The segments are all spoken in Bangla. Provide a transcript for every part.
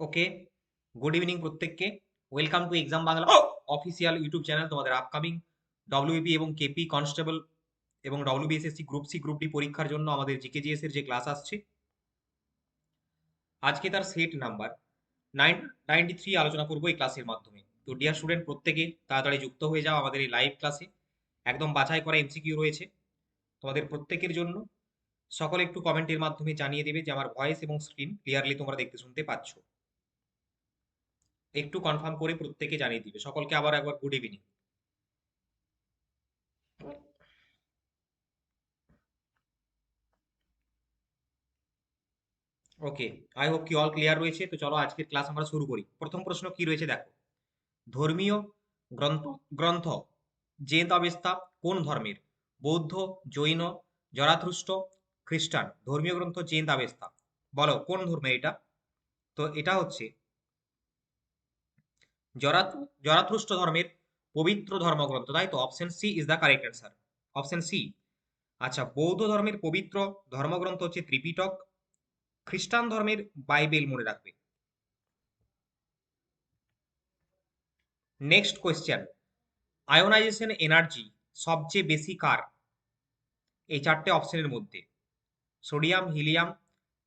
ওকে গুড ইভিনিং প্রত্যেককে। Welcome to exam Bangla official YouTube channel তোমাদের আপকামিং ডব্লিউবি এবং কেপি কনস্টেবল এবং WBSSC group C group D পরীক্ষার জন্য আমাদের জিকেজিএস এর যে ক্লাস আসছে আজকে তার set number nine ninety three আলোচনা করব এই ক্লাসের মাধ্যমে। তো ডিয়ার স্টুডেন্ট প্রত্যেকে তাড়াতাড়ি যুক্ত হয়ে যাও আমাদের এই লাইভ ক্লাসে একদম বাছাই করা এমসিকিউ রয়েছে। তোমাদের প্রত্যেকের জন্য সকলে একটু কমেন্টের মাধ্যমে জানিয়ে দেবে যে আমার ভয়েস এবং স্ক্রিন ক্লিয়ারলি তোমরা দেখতে শুনতে পাচ্ছ। একটু কনফার্ম করে প্রত্যেকে জানিয়ে দিবে। সকলকে আবার একবার good evening okay I hope কি অল ক্লিয়ার রয়েছে? তো চলো আজকের ক্লাস আমরা শুরু করি। প্রথম প্রশ্ন কি রয়েছে দেখো? ধর্মীয় গ্রন্থ গ্রন্থ জেদ অবস্থা কোন ধর্মের? বৌদ্ধ, জৈন জরাথ্রুষ্ট খ্রিস্টান। ধর্মীয় গ্রন্থ জেদ অবস্থা। বলো কোন ধর্মের এটা? তো এটা হচ্ছে জরাত জরাথ্রুষ্ট ধর্মের পবিত্র ধর্মগ্রন্থ। তাই তো? Option C is the correct answer option C আচ্ছা বৌদ্ধ ধর্মের পবিত্র ধর্মগ্রন্থ হচ্ছে ত্রিপিটক। খ্রিস্টান ধর্মের বাইবেল মনে রাখবে। নেক্সট কোয়েশ্চেন আয়োনাইজেশন এনার্জি সবচেয়ে বেশি কার? এই চারটে অপশনের মধ্যে। Sodium helium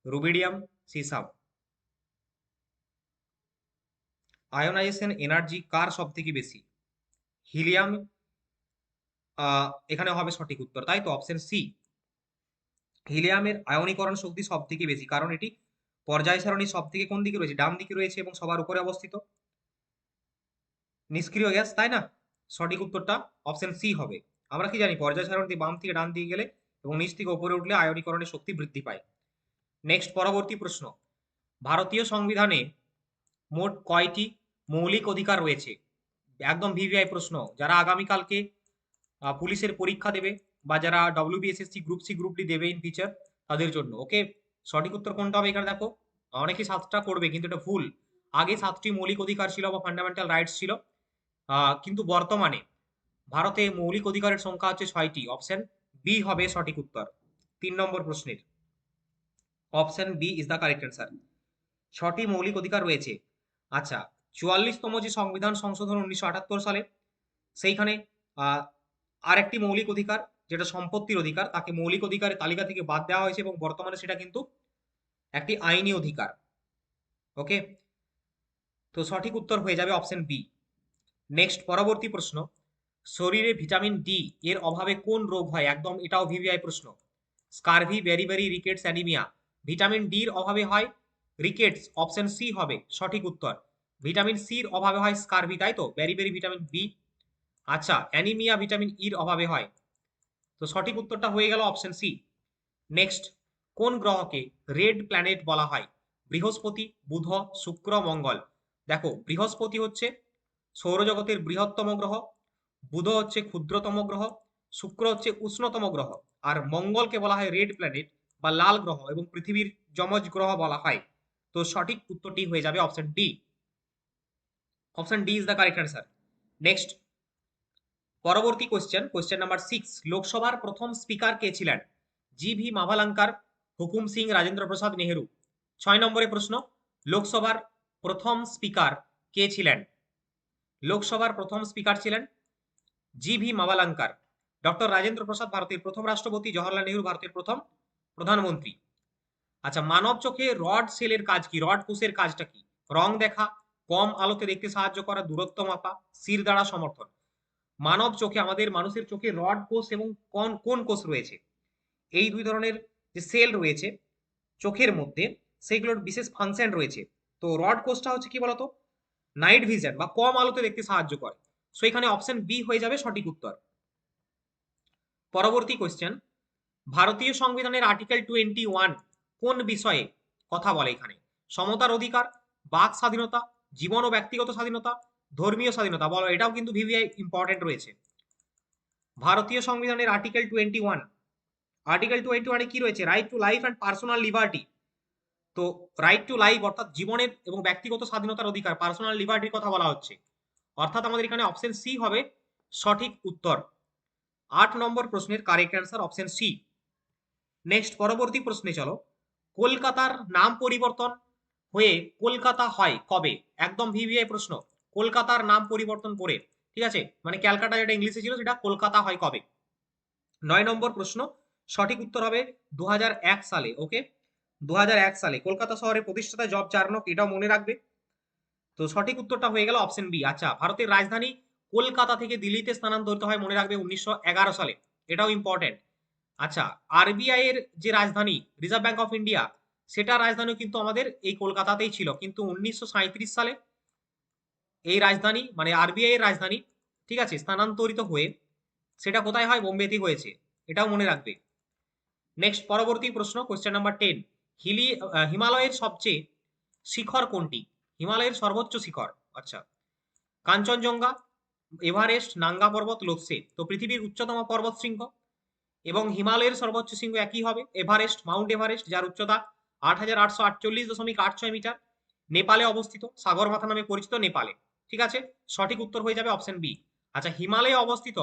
rubidium caesium ionisation energy কার সব থেকে বেশি? হিলিয়াম এখানে হবে সঠিক উত্তর, তাই তো? Option C. হিলিয়ামের আয়নীকরণ শক্তি সব থেকে বেশি, কারণ এটি পর্যায় সারণী সব থেকে কোন দিকে রয়েছে? ডান দিকে রয়েছে এবং সবার উপরে অবস্থিত। নিষ্ক্রিয় গ্যাস, তাই না? সঠিক উত্তরটা অপশন সি হবে। আমরা কি জানি? পর্যায় সারণী বাম থেকে ডান দিকে গেলে এবং নিচ থেকে উপরে উঠলে আয়নীকরণের শক্তি বৃদ্ধি পায়। নেক্সট, পরবর্তী প্রশ্ন। ভারতীয় সংবিধানে মোট কয়টি মৌলিক অধিকার রয়েছে। একদম ভিভিআই প্রশ্ন, যারা আগামীকালকে পুলিশের পরীক্ষা দেবে বা যারা WBSSC group C group D দেবে ইন ফিচার তাদের জন্য। ওকে সঠিক উত্তর কোনটা হবে এখানে দেখো? অনেকে সাতটা করবে, কিন্তু এটা ভুল। আগে সাতটি মৌলিক অধিকার ছিল বা ফান্ডামেন্টাল রাইটস ছিল। কিন্তু বর্তমানে ভারতে মৌলিক অধিকারের সংখ্যা হচ্ছে ছয়টি। অপশন বি হবে সঠিক উত্তর। তিন নম্বর প্রশ্নের। Option B is the correct answer ছটি মৌলিক অধিকার রয়েছে। আচ্ছা চুয়াল্লিশতম যে সংবিধান সংশোধন উনিশশো আটাত্তর সালে, সেইখানে আরেকটি মৌলিক অধিকার, যেটা সম্পত্তির অধিকার, তাকে মৌলিক অধিকারের তালিকা থেকে বাদ দেওয়া হয়েছে এবং বর্তমানে সেটা কিন্তু একটি আইনি অধিকার। ওকে তো সঠিক উত্তর হয়ে যাবে অপশন বি নেক্সট পরবর্তী প্রশ্ন, শরীরে ভিটামিন ডি এর অভাবে কোন রোগ হয়? একদম এটাও ভিভিআই প্রশ্ন। Scurvy beriberi rickets anaemia vitamin ডির অভাবে হয় রিকেটস অপশন সি হবে, সঠিক উত্তর। ভিটামিন সির অভাবে হয় স্কারভি, তাই তো? বেরি ভিটামিন বি আচ্ছা অ্যানিমিয়া ভিটামিন ইর অভাবে হয়। তো সঠিক উত্তরটা হয়ে গেল অপশন সি নেক্সট কোন গ্রহকে রেড প্ল্যানেট বলা হয়? বৃহস্পতি, বুধ, শুক্র, মঙ্গল। দেখো, বৃহস্পতি হচ্ছে সৌরজগতের বৃহত্তম গ্রহ, বুধ হচ্ছে ক্ষুদ্রতম গ্রহ, শুক্র হচ্ছে উষ্ণতম গ্রহ, আর মঙ্গলকে বলা হয় রেড প্ল্যানেট বা লাল গ্রহ এবং পৃথিবীর যমজ গ্রহ বলা হয়। তো সঠিক উত্তরটি হয়ে যাবে option D option D is the correct answer next পরবর্তী কোয়েশ্চেন কোয়েশ্চেন নাম্বার সিক্স লোকসভার প্রথম স্পিকার কে ছিলেন? জি ভি মাভালাঙ্কার হুকুম সিং রাজেন্দ্র প্রসাদ নেহেরু ছয় নম্বরে প্রশ্ন লোকসভার প্রথম স্পিকার কে ছিলেন? লোকসভার প্রথম স্পিকার ছিলেন G V Mavalankar doctor Rajendra Prasad ভারতের প্রথম রাষ্ট্রপতি জওয়াহরলাল নেহরু ভারতের প্রথম প্রধানমন্ত্রী। আচ্ছা মানব চোখে রড সেলের কাজ কি? রড কোষের কাজটা কি? রং দেখা কম আলোতে দেখতে সাহায্য করা দূরত্ব মাপা সির দ্বারা সমর্থন। মানব চোখে আমাদের, মানুষের চোখে রড, কোষ এবং কোন কোন কোষ রয়েছে? এই দুই ধরনের যে সেল রয়েছে চোখের মধ্যে, সেগুলোর বিশেষ ফাংশন রয়েছে। তো রড কোষটা হচ্ছে কি বলতো? নাইট ভিজন বা কম আলোতে দেখতে সাহায্য করে। সো এখানে অপশন বি হয়ে যাবে সঠিক উত্তর। পরবর্তী কোয়েশ্চেন ভারতীয় সংবিধানের আর্টিকেল টোয়েন্টি ওয়ান কোন বিষয়ে কথা বলে এখানে? সমতার অধিকার, বাক স্বাধীনতা জীবন ও ব্যক্তিগত স্বাধীনতা, ধর্মীয় স্বাধীনতা, বলো, এটাও কিন্তু ভিভিআই ইম্পর্টেন্ট রয়েছে। ভারতীয় সংবিধানের article twenty one article twenty ওয়ানে কি রয়েছে? Right to life and personal liberty তো রাইট টু লাইফ অর্থাৎ জীবনের এবং ব্যক্তিগত স্বাধীনতার অধিকার পার্সোনাল লিবার্টির কথা বলা হচ্ছে। অর্থাৎ আমাদের এখানে অপশন সি হবে সঠিক উত্তর। আট নম্বর প্রশ্নের correct answer option C next পরবর্তী প্রশ্নে চলো। কলকাতার নাম পরিবর্তন হয়ে কলকাতা হয় কবে? একদম ভিভিআই প্রশ্ন। কলকাতার নাম পরিবর্তন করে, ঠিক আছে? মানে ক্যালকাটা যেটা ইংলিশে ছিল সেটা কলকাতা হয় কবে? নয় নম্বর প্রশ্ন, সঠিক উত্তর হবে দু হাজার এক সালে ওকে দু হাজার এক সালে, কলকাতা শহরে প্রতিষ্ঠাতা জব চার্নক এটাও মনে রাখবে। তো সঠিক উত্তরটা হয়ে গেল অপশন বি আচ্ছা ভারতের রাজধানী কলকাতা থেকে দিল্লিতে স্থানান্তরিত হয় মনে রাখবে উনিশশো এগারো সালে, এটাও ইম্পর্টেন্ট আচ্ছা আরবিআই এর যে রাজধানী রিজার্ভ ব্যাংক অফ ইন্ডিয়া সেটা রাজধানী কিন্তু আমাদের এই কলকাতাতেই ছিল। কিন্তু উনিশশো সাঁইত্রিশ সালে এই রাজধানী মানে আরবিআই এর রাজধানী, ঠিক আছে, স্থানান্তরিত হয়ে সেটা কোথায় হয়? বোম্বেতেই হয়েছে। এটাও মনে রাখবে। নেক্সট পরবর্তী প্রশ্ন কোয়েশ্চেন নাম্বার টেন হিলি হিমালয়ের সবচেয়ে শিখর কোনটি? হিমালয়ের সর্বোচ্চ শিখর আচ্ছা। কাঞ্চনজঙ্ঘা, এভারেস্ট, নাঙ্গা পর্বত লোকসে তো পৃথিবীর উচ্চতম পর্বত শৃঙ্গ এবং হিমালয়ের সর্বোচ্চ শৃঙ্গ একই হবে, এভারেস্ট, মাউন্ট এভারেস্ট, যার উচ্চতা আট হাজার আটশো আটচল্লিশ দশমিক আট ছয় মিটার, নেপালে অবস্থিত সাগরমাথা নামে পরিচিত নেপালে। ঠিক আছে? সঠিক উত্তর হয়ে যাবে অপশন বি আচ্ছা হিমালয়ে অবস্থিত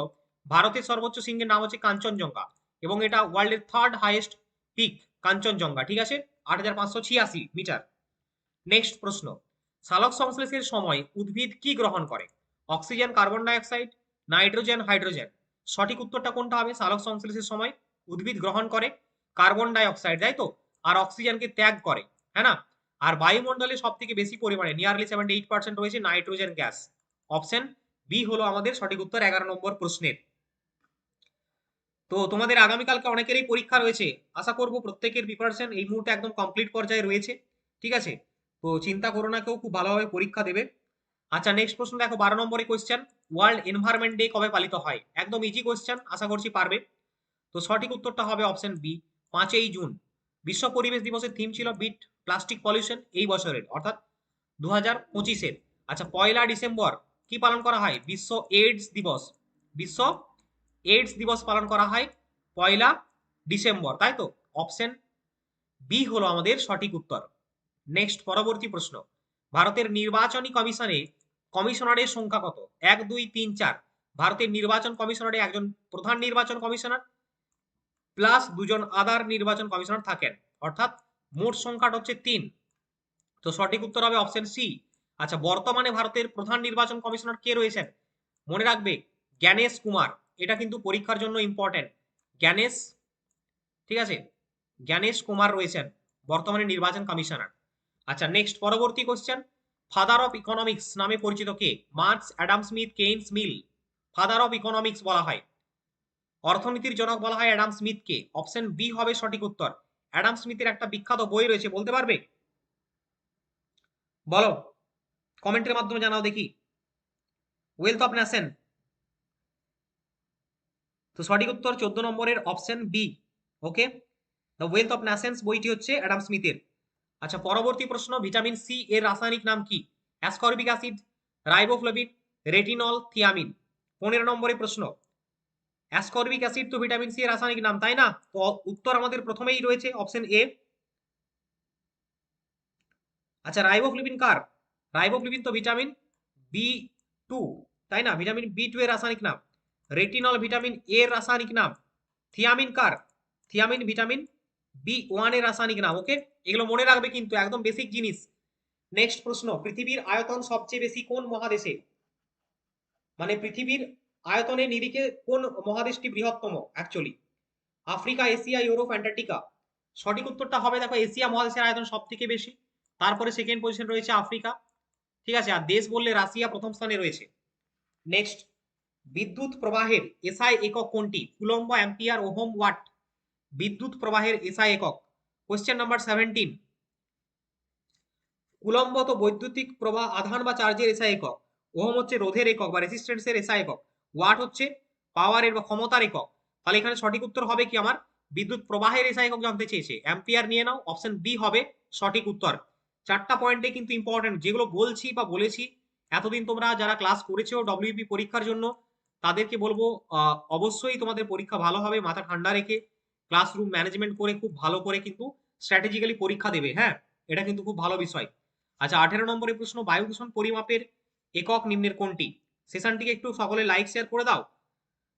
ভারতের সর্বোচ্চ শৃঙ্গের নাম হচ্ছে কাঞ্চনজঙ্ঘা এবং এটা ওয়ার্ল্ডের থার্ড হাইয়েস্ট পিক কাঞ্চনজঙ্ঘা। ঠিক আছে? আট হাজার পাঁচশো ছিয়াশি মিটার। নেক্সট প্রশ্ন। সালোক সংশ্লেষের সময় উদ্ভিদ কি গ্রহণ করে? Oxygen, carbon dioxide, nitrogen, hydrogen. সঠিক উত্তরটা কোনটা হবে? সালোক সংশ্লেষের সময় উদ্ভিদ গ্রহণ করে কার্বন ডাইঅক্সাইড, তাই তো? আর অক্সিজেনকে ত্যাগ করে হ্যাঁ না? আর বায়ুমণ্ডলে সব থেকে বেশি পরিমাণে নিয়ারলি সেভেন্টি এইট পার্সেন্ট রয়েছে নাইট্রোজেন গ্যাস অপশন বি হলো আমাদের সঠিক উত্তর, এগারো নম্বর প্রশ্নের। তো তোমাদের আগামীকালকে অনেকেরই পরীক্ষা রয়েছে। আশা করব প্রত্যেকের প্রিপারেশন এই মুহূর্তে একদম কমপ্লিট পর্যায়ে রয়েছে। ঠিক আছে? তো চিন্তা করো না কেউ, খুব ভালোভাবে পরীক্ষা দেবে। আচ্ছা নেক্সট প্রশ্ন দেখো, বারো নম্বরে কোয়েশ্চেন ওয়ার্ল্ড এনভায়রনমেন্ট ডে কবে পালিত হয়? একদম ইজি কোয়েশ্চেন আশা করছি পারবে। তো সঠিক উত্তরটা হবে অপশন বি পাঁচই জুন। বিশ্ব পরিবেশ দিবসের থিম ছিল বিট প্লাস্টিক পলিউশন এই বছরের, অর্থাৎ দু হাজার পঁচিশের। আচ্ছা পয়লা ডিসেম্বর কি পালন করা হয়? বিশ্ব এইডস দিবস। বিশ্ব এইডস দিবস পালন করা হয় পয়লা ডিসেম্বর, তাই তো? অপশন বি হলো আমাদের সঠিক উত্তর। নেক্সট পরবর্তী প্রশ্ন। ভারতের নির্বাচনী কমিশনে কমিশনারের সংখ্যা কত? এক, দুই, তিন, চার। ভারতের নির্বাচন কমিশনারে একজন প্রধান নির্বাচন কমিশনার প্লাস দুজন আদার নির্বাচন কমিশনার থাকেন। অর্থাৎ মোট সংখ্যাটা হচ্ছে তিন। তো সঠিক উত্তর হবে অপশন সি আচ্ছা বর্তমানে ভারতের প্রধান নির্বাচন কমিশনার কে রয়েছেন? মনে রাখবে, জ্ঞানেশ কুমার। এটা কিন্তু পরীক্ষার জন্য ইম্পর্টেন্ট জ্ঞানেশ, ঠিক আছে? জ্ঞানেশ কুমার রয়েছেন বর্তমানে নির্বাচন কমিশনার। আচ্ছা নেক্সট পরবর্তী কোশ্চেন ফাদার অফ ইকোনমিক্স নামে পরিচিত কে? Marx Adam Smith Keynes Mill father of economics বলা হয়। অর্থনীতির জনক বলা হয় অ্যাডাম স্মিথকে। অপশন বি হবে সঠিক উত্তর। অ্যাডাম স্মিথের একটা বিখ্যাত বই রয়েছে, বলতে পারবে? বলো, কমেন্টের মাধ্যমে জানাও দেখি। ওয়েলথ অফ ন্যাশন তো সঠিক উত্তর চোদ্দ নম্বরের option B okay the wealth of nations বইটি হচ্ছে অ্যাডাম স্মিথের। আচ্ছা পরবর্তী প্রশ্ন, ভিটামিন সি এর রাসায়নিক নাম কি? Ascorbic acid riboflavin retinol, thiamine. পনেরো নম্বরের প্রশ্ন অ্যাসকর্বিক অ্যাসিড তো ভিটামিন সি এর রাসায়নিক নাম, তাই না? তো উত্তর আমাদের প্রথমেই রয়েছে অপশন এ। আচ্ছা রাইবোফ্লাভিন কার? রাইবোফ্লাভিন তো ভিটামিন বি টু, তাই না? ভিটামিন বি টু এর রাসায়নিক নাম। রেটিনল ভিটামিন এ এর রাসায়নিক নাম। থিয়ামিন কার? থিয়ামিন ভিটামিন বি ওয়ানের রাসায়নিক নাম, ওকে? এগুলো মনে রাখবে কিন্তু একদম বেসিক জিনিস। নেক্সট প্রশ্ন, পৃথিবীর আয়তন সবচেয়ে বেশি কোন মহাদেশে? মানে পৃথিবীর আয়তনের নিরিখে কোন মহাদেশটি বৃহত্তম actually Africa, Asia, Europe, Antarctica. সঠিক উত্তরটা হবে, দেখো, এশিয়া মহাদেশের আয়তন সব থেকে বেশি। তারপরে সেকেন্ড পজিশন রয়েছে আফ্রিকা। ঠিক আছে, আর দেশ বললে রাশিয়া প্রথম স্থানে রয়েছে। নেক্সট বিদ্যুৎ প্রবাহের এসআই একক কোনটি? Coulomb, ampere, ohm, watt? বিদ্যুৎ প্রবাহের এসআই একক। কোয়েশ্চেন নাম্বার সেভেন্টিন কুলম্ব তো বৈদ্যুতিক প্রবাহ, আধান বা চার্জের এসআই একক। ওহম হচ্ছে রোধের একক বা রেসিস্ট্যান্সের এসআই একক। ওয়াট হচ্ছে? পাওয়ারের বা ক্ষমতার একক। তাহলে এখানে সঠিক উত্তর হবে কি আমার? বিদ্যুৎ প্রবাহের এসআই একক জানতে চেয়েছে। অ্যাম্পিয়ার নিয়ে নাও অপশন বি হবে সঠিক উত্তর। চারটা পয়েন্টে কিন্তু ইম্পর্টেন্ট যেগুলো বলছি বা বলেছি, এতদিন তোমরা যারা ক্লাস করেছ ডব্লিউপি পরীক্ষার জন্য, তাদেরকে বলব অবশ্যই তোমাদের পরীক্ষা ভালো হবে, মাথা ঠান্ডা রেখে ক্লাসরুম ম্যানেজমেন্ট করে খুব ভালো করে কিন্তু স্ট্র্যাটেজিক্যালি পরীক্ষা দেবে হ্যাঁ? এটা কিন্তু খুব ভালো বিষয়। আচ্ছা আঠেরো নম্বরের প্রশ্ন বায়ু দূষণ পরিমাপের একক নিম্নের কোনটি? সেশনটিকে একটু সকলে লাইক শেয়ার করে দাও।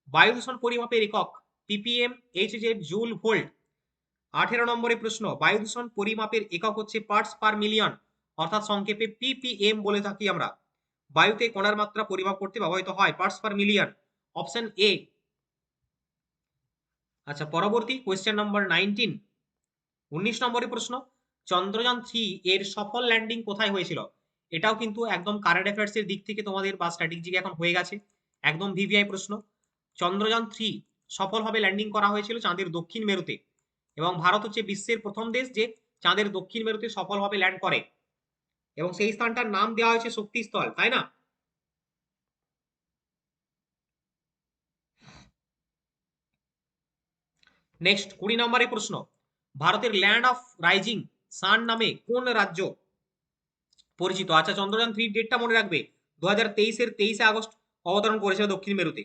বায়ু দূষণ পরিমাপের একক পিপিএম এইচজেড জুল ভোল্ট আঠেরো নম্বরের প্রশ্ন বায়ু দূষণ পরিমাপের একক হচ্ছে পার্টস পার মিলিয়ন অর্থাৎ সংক্ষেপে পিপিএম বলে থাকি আমরা। বায়ুতে কণার মাত্রা পরিমাপ করতে ব্যবহৃত হয় parts per million option A আচ্ছা পরবর্তী কোয়েশ্চেন নাম্বার নাইনটিন উনিশ নম্বরের প্রশ্ন, চন্দ্রযান থ্রি এর সফল ল্যান্ডিং কোথায় হয়েছিল? এটাও কিন্তু একদম কারেন্ট অ্যাফেয়ার্স এর দিক থেকে তোমাদের বা স্ট্র্যাটেজিক এখন হয়ে গেছে। একদম ভিভিআই প্রশ্ন। চন্দ্রযান থ্রি সফলভাবে ল্যান্ডিং করা হয়েছিল চাঁদের দক্ষিণ মেরুতে এবং ভারত হচ্ছে বিশ্বের প্রথম দেশ যে চাঁদের দক্ষিণ মেরুতে সফলভাবে ল্যান্ড করে। এবং সেই স্থানটার নাম দেওয়া হয়েছে শক্তিস্থল, তাই না? নেক্সট কুড়ি নম্বরের প্রশ্ন। ভারতের ল্যান্ড অফ রাইজিং সান নামে কোন রাজ্য পরিচিত। আচ্ছা চন্দ্রযান থ্রি ডেটটা মনে রাখবে। দু হাজার তেইশের তেইশে আগস্ট অবতরণ করেছিল দক্ষিণ মেরুতে।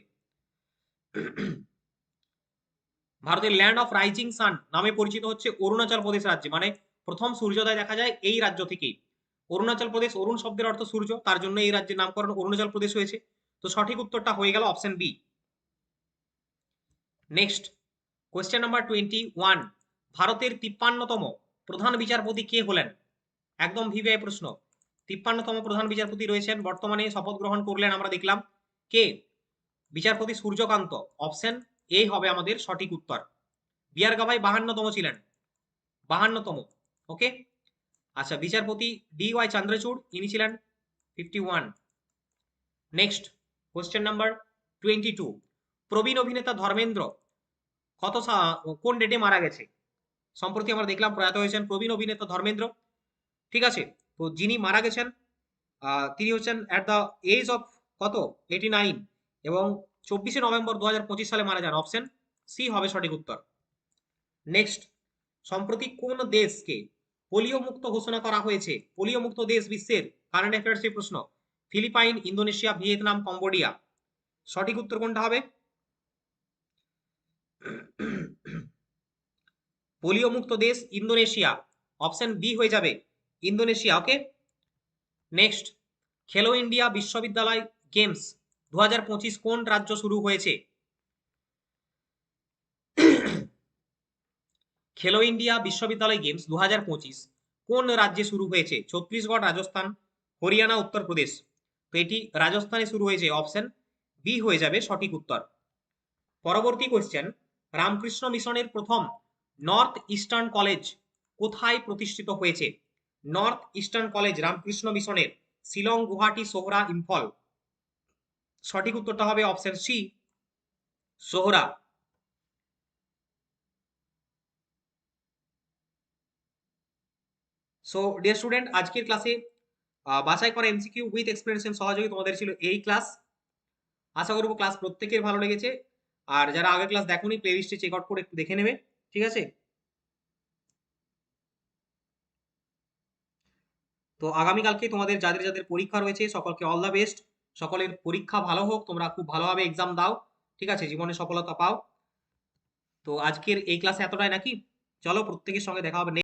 ভারতের ল্যান্ড অফ রাইজিং সান নামে পরিচিত হচ্ছে অরুণাচল প্রদেশ রাজ্যে। মানে প্রথম সূর্যোদয় দেখা যায় এই রাজ্য থেকেই। অরুণাচল প্রদেশ অরুণ শব্দের অর্থ সূর্য, তার জন্য এই রাজ্যের নামকরণ অরুণাচল প্রদেশ হয়েছে। তো সঠিক উত্তরটা হয়ে গেল option B next question number twenty one ভারতের তিপ্পান্নতম প্রধান বিচারপতি কে হলেন? একদম ভিভিআই প্রশ্ন। তিপ্পান্নতম প্রধান বিচারপতি রয়েছেন। বর্তমানে শপথ গ্রহণ করলেন আমরা দেখলাম কে? বিচারপতি সূর্যকান্ত। অপশন এ হবে আমাদের সঠিক উত্তর। বিআর গাভাই বাহান্নতম ছিলেন। বাহান্নতম, ওকে? আচ্ছা বিচারপতি ডি ওয়াই চন্দ্রচূড়, ইনি ছিলেন fifty one next question number twenty two প্রবীণ অভিনেতা ধর্মেন্দ্র কত কোন ডেটে মারা গেছে? সম্প্রতি আমরা দেখলাম প্রয়াত হয়েছেন প্রবীণ অভিনেতা ধর্মেন্দ্র। ঠিক আছে তো যিনি মারা গেছেন তিনি হচ্ছেন অ্যাট দ্য এজ অফ কত? এইটি নাইন এবং চব্বিশে নভেম্বর দু হাজার পঁচিশ সালে মারা যান। অপশন সি হবে সঠিক উত্তর। নেক্সট সম্প্রতি কোন দেশকে পোলিও মুক্ত ঘোষণা করা হয়েছে? পোলিও মুক্ত দেশ বিশ্বের কারেন্ট অ্যাফেয়ার্স প্রশ্ন। Philippines, Indonesia, Vietnam, Cambodia. সঠিক উত্তর কোনটা হবে? পোলিও মুক্ত দেশ ইন্দোনেশিয়া। অপশন বি হয়ে যাবে। Indonesia okay next Khelo India বিশ্ববিদ্যালয় গেমস দু হাজার পঁচিশ কোন রাজ্য শুরু হয়েছে? খেলো ইন্ডিয়া বিশ্ববিদ্যালয় গেমস দুহাজার পঁচিশ কোন রাজ্যে শুরু হয়েছে? ছত্তিশগড়, রাজস্থান, হরিয়ানা উত্তরপ্রদেশ তো এটি রাজস্থানে শুরু হয়েছে অপশন বি হয়ে যাবে সঠিক উত্তর। পরবর্তী কোয়েশ্চেন রামকৃষ্ণ মিশনের প্রথম নর্থ ইস্টার্ন কলেজ কোথায় প্রতিষ্ঠিত হয়েছে? নর্থ ইস্টার্ন কলেজ, রামকৃষ্ণ মিশনের শিলং, গুয়াহাটি, সোহরা, ইম্ফল। সঠিক উত্তরটা হবে option C, Sohra. So dear student আজকের ক্লাসে বাছাই করা এমসিকিউ উইথ এক্সপ্লেনেশন সহযোগী তোমাদের ছিল এই ক্লাস আশা করব ক্লাস প্রত্যেকের ভালো লেগেছে। আর যারা আগের ক্লাস দেখোনি প্লেলিস্টে চেক আউট করে একটু দেখে নেবে। ঠিক আছে? তো আগামীকালকে তোমাদের যাদের যাদের পরীক্ষা রয়েছে, সকলকে অল দ্য বেস্ট সকলের পরীক্ষা ভালো হোক, তোমরা খুব ভালোভাবে এক্সাম দাও, ঠিক আছে? জীবনে সফলতা পাও। তো আজকের এই ক্লাসে এতটাই নাকি? চলো প্রত্যেকের সঙ্গে দেখা হবে।